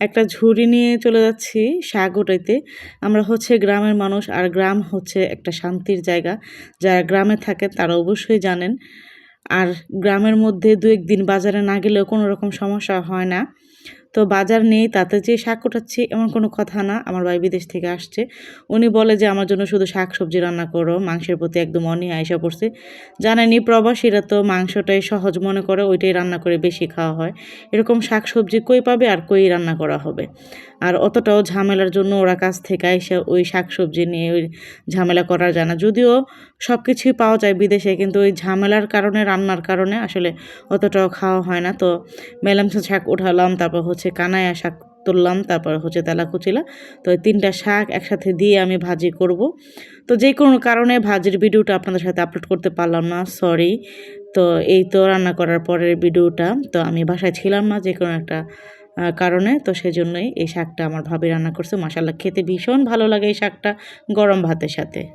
একটা ঝুড়ি নিয়ে চলে যাচ্ছি শাক আমরা হচ্ছে গ্রামের মানুষ আর গ্রাম হচ্ছে একটা শান্তির জায়গা। যারা গ্রামে থাকে তারা অবশ্যই জানেন। আর গ্রামের মধ্যে দু একদিন বাজারে না গেলেও কোনো রকম সমস্যা হয় না। তো বাজার নেই, তাতে যে শাক উঠাচ্ছি এমন কোনো কথা না, আমার ভাই বিদেশ থেকে আসছে। উনি বলে যে, আমার জন্য শুধু শাক সবজি রান্না করো, মাংসের প্রতি একদম অনীহা এসে পড়ছে। জানেনি প্রবাসীরা তো মাংসটাই সহজ মনে করে ওইটাই রান্না করে বেশি খাওয়া হয়। এরকম শাক সবজি কই পাবে আর কই রান্না করা হবে? আর অতটাও ঝামেলার জন্য ওরা কাছ থেকে এসে ওই শাক সবজি নিয়ে ওই ঝামেলা করা যায় না। যদিও সব কিছুই পাওয়া যায় বিদেশে, কিন্তু ওই ঝামেলার কারণে, রান্নার কারণে আসলে অতটাও খাওয়া হয় না। তো মেলামসা শাক উঠালাম, তারপর হচ্ছে কানায়া শাক তুললাম, তারপর হচ্ছে তেলা কুচিলা তো এই তিনটা শাক একসাথে দিয়ে আমি ভাজি করব। তো যে কোনো কারণে ভাজির ভিডিওটা আপনাদের সাথে আপলোড করতে পারলাম না সরি তো এই তো রান্না করার পরের ভিডিওটা, তো আমি বাসায় ছিলাম না যে কোনো একটা কারণে। তো সেজন্যই এই শাকটা আমার ভাবি রান্না করছে। মাসাল্লাহ খেতে ভীষণ ভালো লাগে এই শাকটা গরম ভাতের সাথে।